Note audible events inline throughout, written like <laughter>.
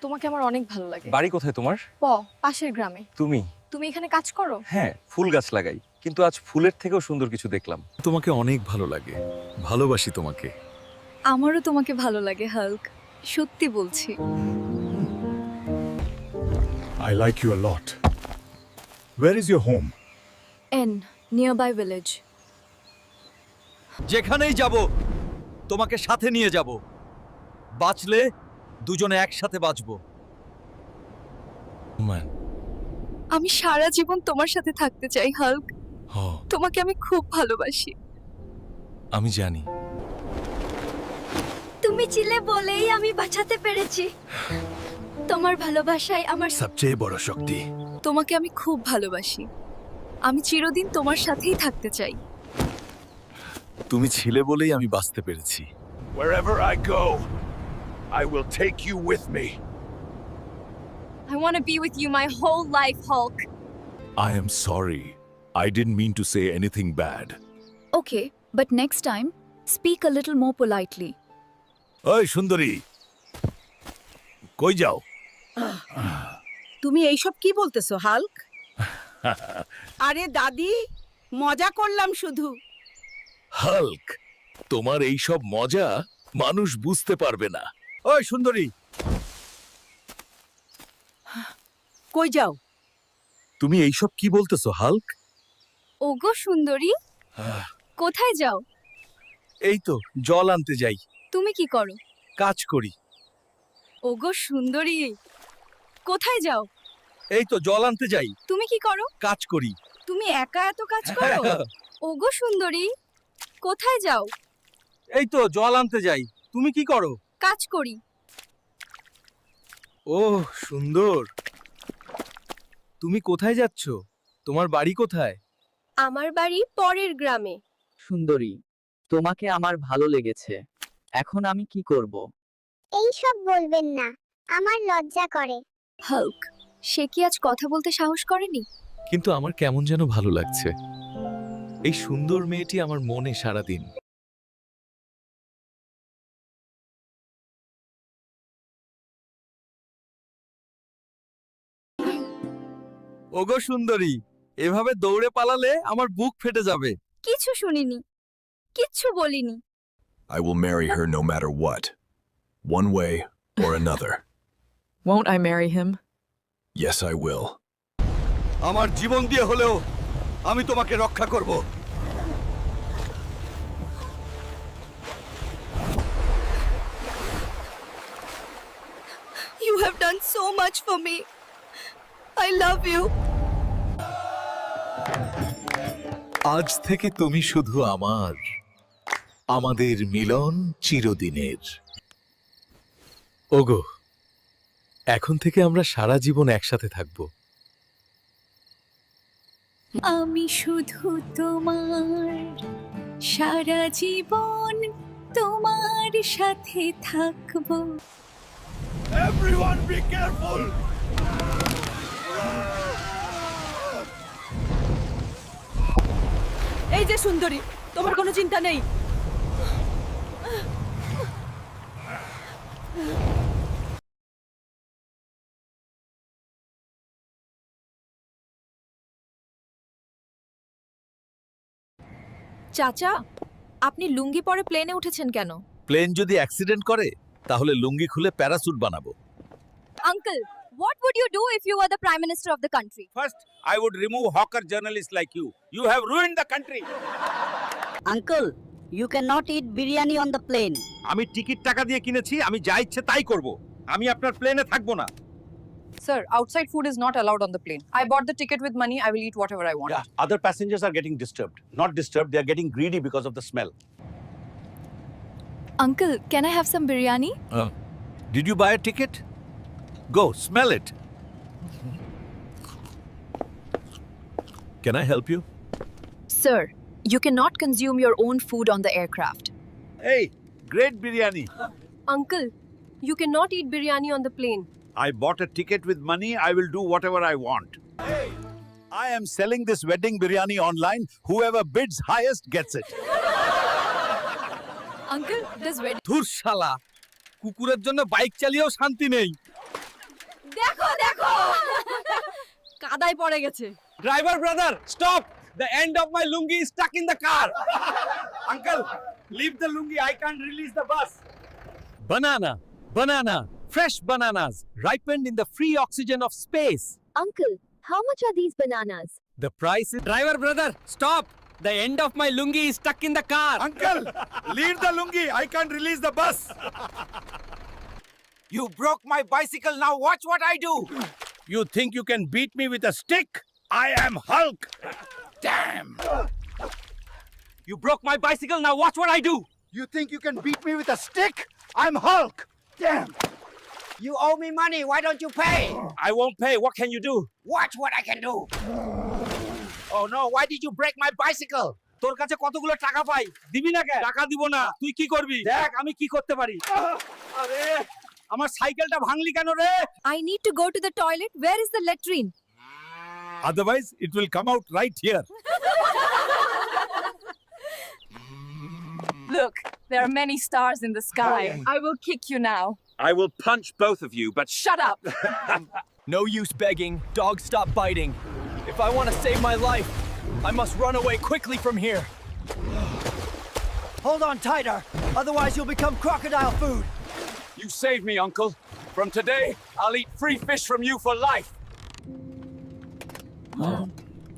তোমাকে আমার অনেক ভালো লাগে। বাড়ি কোথায় তোমার? প পাশের গ্রামে। তুমি? তুমি এখানে কাজ করো? হ্যাঁ ফুল গাছ লাগাই। কিন্তু আজ ফুলের থেকেও সুন্দর কিছু দেখলাম। তোমাকে অনেক ভালো লাগে। ভালোবাসি তোমাকে। আমারও তোমাকে ভালো লাগে হাল্ক। সত্যি বলছি। I like you a lot. Where is your home? And near by village যেখানেই যাব তোমাকে সাথে নিয়ে যাব। বাঁচলে দুজনে একসাথে বাঁচবো। আমি সারা জীবন তোমার সাথে থাকতে চাই হাল্ক। তোমাকে আমি খুব ভালোবাসি। আমি জানি। তুমি ছিলে বলেই আমি বাঁচাতে পেরেছি। তোমার ভালোবাসায় আমার সবচেয়ে বড় শক্তি। তোমাকে আমি খুব ভালোবাসি। আমি চিরদিন তোমার সাথেই থাকতে চাই। তুমি ছিলে বলেই আমি বাঁচতে পেরেছি। Wherever I go, I will take you with me. I want to be with you my whole life, Hulk. I am sorry. I didn't mean to say anything bad. Okay, but next time, speak a little more politely. ওই সুন্দরী কই যাও তুমি এইসব কি বলতেছো Hulk আরে দাদি মজা করলাম শুধু হাল্ক তোমার এই সব মজা মানুষ বুঝতে পারবে না ওই সুন্দরী। কই যাও? তুমি এইসব কি বলতেছো হাল্ক? ওগো সুন্দরী কোথায় যাও? এই তো জল আনতে যাই। তুমি কি করো? কাজ করি। ওগো সুন্দরী কোথায় যাও? এই তো জল আনতে যাই। তুমি কি করো? কাজ করি। তুমি একা এত কাজ করো? <laughs> ওগো সুন্দরী কোথায় যাও? এই তো জল আনতে যাই। তুমি কি করো? কাজ করি। ও সুন্দর। তুমি কোথায় যাচ্ছ? তোমার বাড়ি কোথায়? আমার বাড়ি পরের গ্রামে। সুন্দরী তোমাকে আমার ভালো লেগেছে। এখন আমি কি করব? এইসব বলবেন না আমার লজ্জা করে। হাল্ক সে কি আজ কথা বলতে সাহস করেনি? কিন্তু আমার কেমন যেন ভালো লাগছে। এই সুন্দর মেয়েটি আমার মনে সারাদিন। ওগো সুন্দরী এভাবে দৌড়ে পালালে আমার বুক ফেটে যাবে কিছু শুনিনি কিচ্ছু বলিনি I will marry her no matter what, one way or another. Won't I marry him? Yes, I will. আমার জীবন দিয়ে হলেও আমি তোমাকে রক্ষা করব You have done so much for me. I love you. আজ থেকে তুমি শুধু আমার আমাদের মিলন চিরদিনের ওগো এখন থেকে আমরা সারা জীবন একসাথে থাকব আমি শুধু তোমার সারা জীবন তোমার সাথে থাকব Everyone be careful! যে সুন্দরী তোমার কোনো চিন্তা নেই। চাচা আপনি লুঙ্গি পরে প্লেনে উঠেছেন কেন? প্লেন যদি অ্যাক্সিডেন্ট করে তাহলে লুঙ্গি খুলে প্যারাসুট বানাবো। Uncle what would you do if you were the prime minister of the country First, I would remove hawker journalists like you. You have ruined the country. Uncle you can not eat biryani on the plane আমি ticket টাকা দিয়ে কিনেছি আমি যা ইচ্ছে তাই করব আমি আপনার প্লেনে থাকবো না Sir, outside food is not allowed on the plane. I bought the ticket with money. I will eat whatever I want. Yeah, other passengers are getting disturbed. Not disturbed, they are getting greedy because of the smell. uncle can i have some biryani Did you buy a ticket? Go, smell it. Can I help you? sir you cannot consume your own food on the aircraft Hey, great biryani. uncle you cannot eat biryani on the plane I bought a ticket with money, I will do whatever I want. Hey, I am selling this wedding biryani online. Whoever bids highest gets it. uncle does wedding ধুর শালা কুকুরের জন্য bike চালিয়েও শান্তি নেই কাদায় পড়ে গেছে driver brother stop the end of my lungi is stuck in the car uncle leave the lungi I can't release the bus Banana, banana, fresh bananas, ripened in the free oxygen of space. Uncle, how much are these bananas? The price is. Driver brother stop the end of my lungi is stuck in the car Uncle, leave the lungi. I can't release the bus. You broke my bicycle now watch what I do You think you can beat me with a stick? I am Hulk. Damn. You broke my bicycle now watch what I do You think you can beat me with a stick? I'm Hulk. Damn. You owe me money. Why don't you pay? I won't pay what can you do Watch what I can do. Oh no, why did you break my bicycle? তোর কাছে কতগুলো টাকা পাই দিবি না কেন টাকা দিব না তুই কি করবি দেখ আমি কি করতে পারি আরে আমার সাইকেলটা ভাঙলি কেন রে I need to go to the toilet. Where is the latrine? Otherwise, it will come out right here. Look, there are many stars in the sky. I will kick you now. I will punch both of you but Shut up. <laughs> No use begging. Dog, stop biting. If I want to save my life, I must run away quickly from here. Hold on tighter, otherwise you'll become crocodile food. You saved me, Uncle. From today, I'll eat free fish from you for life.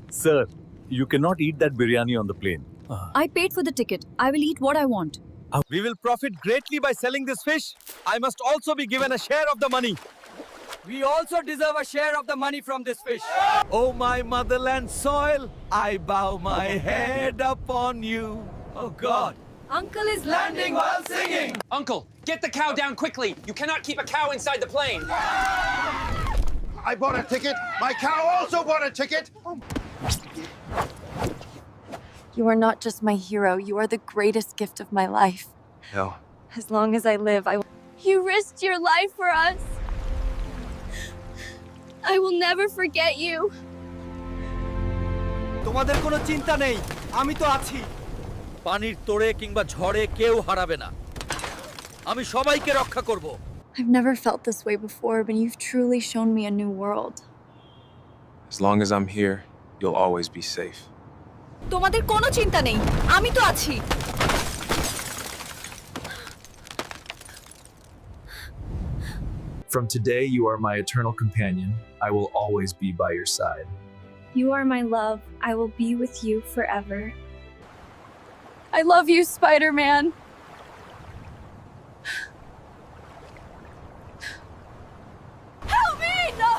Sir, you cannot eat that biryani on the plane. Uh. I paid for the ticket. I will eat what I want. Uh, we will profit greatly by selling this fish. I must also be given a share of the money. We also deserve a share of the money from this fish. Oh, my motherland soil, I bow my head upon you. Oh, God. Uncle is Landing while singing. Uncle, get the cow down quickly. You cannot keep a cow inside the plane. I bought a ticket. My cow also bought a ticket. You are not just my hero, you are the greatest gift of my life. No. As long as I live, I will. You risked your life for us. I will never forget you. তোমাদের কোনো চিন্তা নেই আমি তো আছি পানির তোড়ে কিংবা ঝড়ে কেউ হারাবে না আমি সবাইকে রক্ষা করব I've never felt this way before, but you've truly shown me a new world. As long as I'm here, you'll always be safe. তোমাদের কোনো চিন্তা নেই আমি তো আছি From today, you are my eternal companion. I will always be by your side. You are my love. I will be with you forever. I love you, Spider Man. Help me! No!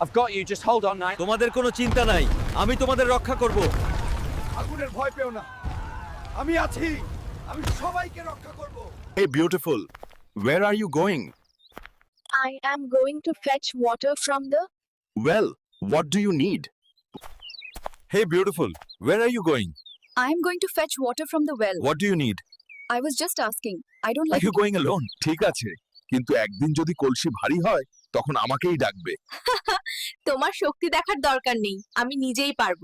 I've got you. Just hold on, Knight. তোমাদের কোনো চিন্তা নাই আমি তোমাদের রক্ষা করব আগুনের ভয় পেও না আমি আছি আমি সবাইকে রক্ষা করব Hey, beautiful. Where are you going? I am going to fetch water from the. Well, what do you need? Hey beautiful, where are you going? I am going to fetch water from the well. What do you need? I was just asking. I don't like Are like. you going alone? ঠিক আছে কিন্তু একদিন যদি কলসি ভারী হয় তখন আমাকেই ডাকবে তোমার শক্তি দেখার দরকার নেই আমি নিজেই পারব